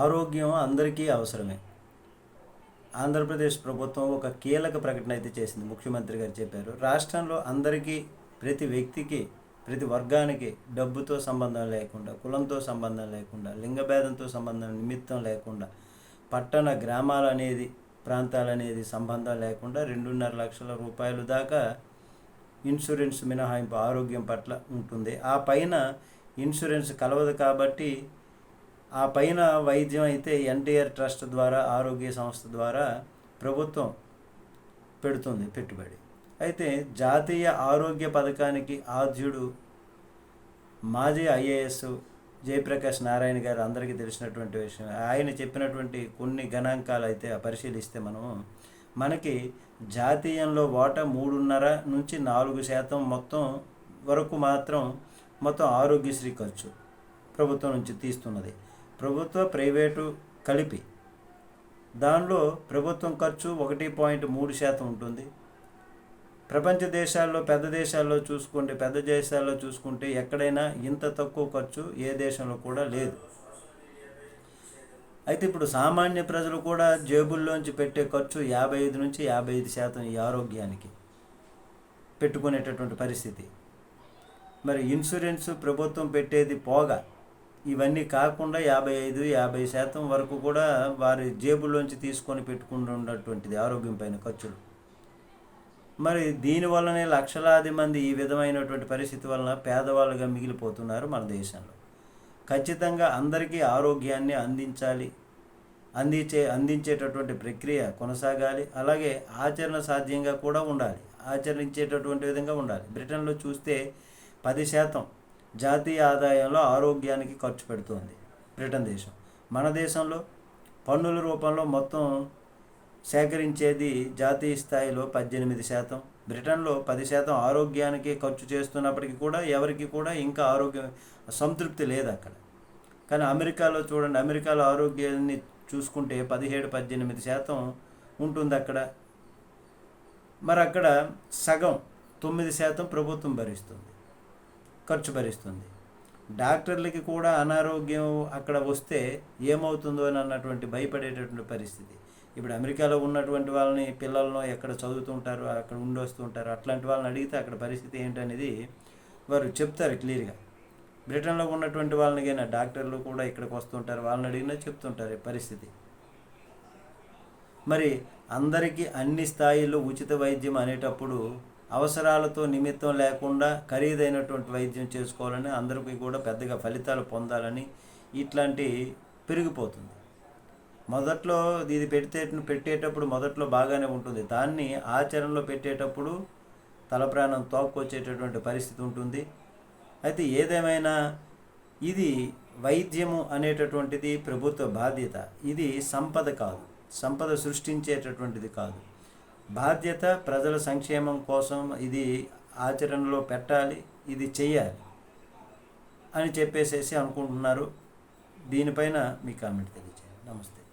ఆరోగ్యం అందరికీ అవసరమే. ఆంధ్రప్రదేశ్ ప్రభుత్వం ఒక కీలక ప్రకటన అయితే చేసింది ముఖ్యమంత్రి గారు చెప్పారు. రాష్ట్రంలో అందరికీ ప్రతి వ్యక్తికి ప్రతి వర్గానికి డబ్బుతో సంబంధం లేకుండా కులంతో సంబంధం లేకుండా లింగభేదంతో సంబంధం నిమిత్తం లేకుండా పట్టణ గ్రామాలు అనేది ప్రాంతాలు అనేది సంబంధం లేకుండా రెండున్నర లక్షల రూపాయలు దాకా ఇన్సూరెన్స్ మినహాయింపు ఆరోగ్యం పట్ల ఉంటుంది. ఆ పైన ఇన్సూరెన్స్ కలవదు కాబట్టి ఆ పైన వైద్యం అయితే ఎన్టీఆర్ ట్రస్ట్ ద్వారా ఆరోగ్య సంస్థ ద్వారా ప్రభుత్వం పెడుతుంది పెట్టుబడి. అయితే జాతీయ ఆరోగ్య పథకానికి ఆద్యుడు మాజీ ఐఏఎస్ జయప్రకాష్ నారాయణ గారు అందరికీ తెలిసినటువంటి విషయం. ఆయన చెప్పినటువంటి కొన్ని గణాంకాలు అయితే పరిశీలిస్తే మనం మనకి జాతీయంలో వాటా మూడున్నర నుంచి నాలుగు శాతం మొత్తం వరకు మాత్రం మొత్తం ఆరోగ్యశ్రీ ఖర్చు ప్రభుత్వం నుంచి తీస్తున్నది. ప్రభుత్వ ప్రైవేటు కలిపి దానిలో ప్రభుత్వం ఖర్చు ఒకటి పాయింట్ మూడు శాతం ఉంటుంది. ప్రపంచ దేశాల్లో పెద్ద దేశాల్లో చూసుకుంటే పెద్ద దేశాల్లో చూసుకుంటే ఎక్కడైనా ఇంత తక్కువ ఖర్చు ఏ దేశంలో కూడా లేదు. అయితే ఇప్పుడు సామాన్య ప్రజలు కూడా జేబుల్లోంచి పెట్టే ఖర్చు యాభై ఐదు నుంచి యాభై ఐదు శాతం ఈ ఆరోగ్యానికి పెట్టుకునేటటువంటి పరిస్థితి. మరి ఇన్సూరెన్స్ ప్రభుత్వం పెట్టేది పోగా ఇవన్నీ కాకుండా యాభై ఐదు యాభై శాతం వరకు కూడా వారి జేబులోంచి తీసుకొని పెట్టుకుంటున్నటువంటిది ఆరోగ్యం పైన ఖర్చులు. మరి దీనివల్లనే లక్షలాది మంది ఈ విధమైనటువంటి పరిస్థితి వలన పేదవాళ్ళుగా మిగిలిపోతున్నారు మన దేశంలో. ఖచ్చితంగా అందరికీ ఆరోగ్యాన్ని అందించాలి అందించే అందించేటటువంటి ప్రక్రియ కొనసాగాలి అలాగే ఆచరణ సాధ్యంగా కూడా ఉండాలి ఆచరించేటటువంటి విధంగా ఉండాలి. బ్రిటన్లో చూస్తే పది శాతం జాతీయ ఆదాయంలో ఆరోగ్యానికి ఖర్చు పెడుతోంది బ్రిటన్ దేశం. మన దేశంలో పన్నుల రూపంలో మొత్తం సేకరించేది జాతీయ స్థాయిలో పద్దెనిమిది శాతం బ్రిటన్లో పది శాతం ఆరోగ్యానికి ఖర్చు చేస్తున్నప్పటికీ కూడా ఎవరికి కూడా ఇంకా ఆరోగ్యం సంతృప్తి లేదు అక్కడ. కానీ అమెరికాలో చూడండి అమెరికాలో ఆరోగ్యాన్ని చూసుకుంటే పదిహేడు పద్దెనిమిది శాతం ఉంటుంది అక్కడ. మరి అక్కడ సగం తొమ్మిది శాతం ప్రభుత్వం భరిస్తుంది. ఖర్చు భరిస్తుంది డాక్టర్లకి కూడా అనారోగ్యం అక్కడ వస్తే ఏమవుతుందో అని అన్నటువంటి భయపడేటటువంటి పరిస్థితి. ఇప్పుడు అమెరికాలో ఉన్నటువంటి వాళ్ళని పిల్లలను ఎక్కడ చదువుతుంటారు అక్కడ ఉండొస్తుంటారు అట్లాంటి వాళ్ళని అడిగితే అక్కడ పరిస్థితి ఏంటనేది వారు చెప్తారు క్లియర్గా. బ్రిటన్లో ఉన్నటువంటి వాళ్ళని కానీ డాక్టర్లు కూడా ఇక్కడికి వస్తుంటారు వాళ్ళని అడిగినా చెప్తుంటారు పరిస్థితి. మరి అందరికీ అన్ని స్థాయిల్లో ఉచిత వైద్యం అనేటప్పుడు అవసరాలతో నిమిత్తం లేకుండా ఖరీదైనటువంటి వైద్యం చేసుకోవాలని అందరికీ కూడా పెద్దగా ఫలితాలు పొందాలని ఇట్లాంటి పెరిగిపోతుంది. మొదట్లో ఇది పెడితే పెట్టేటప్పుడు మొదట్లో బాగానే ఉంటుంది. దాన్ని ఆచరణలో పెట్టేటప్పుడు తలప్రాణం తోక్కొచ్చేటటువంటి పరిస్థితి ఉంటుంది. అయితే ఏదేమైనా ఇది వైద్యము అనేటటువంటిది ప్రభుత్వ బాధ్యత. ఇది సంపద కాదు. సంపద సృష్టించేటటువంటిది కాదు. బాధ్యత ప్రజల సంక్షేమం కోసం ఇది ఆచరణలో పెట్టాలి ఇది చెయ్యాలి అని చెప్పేసేసి అనుకుంటున్నారు. దీనిపైన మీ కామెంట్ తెలియజేయండి నమస్తే.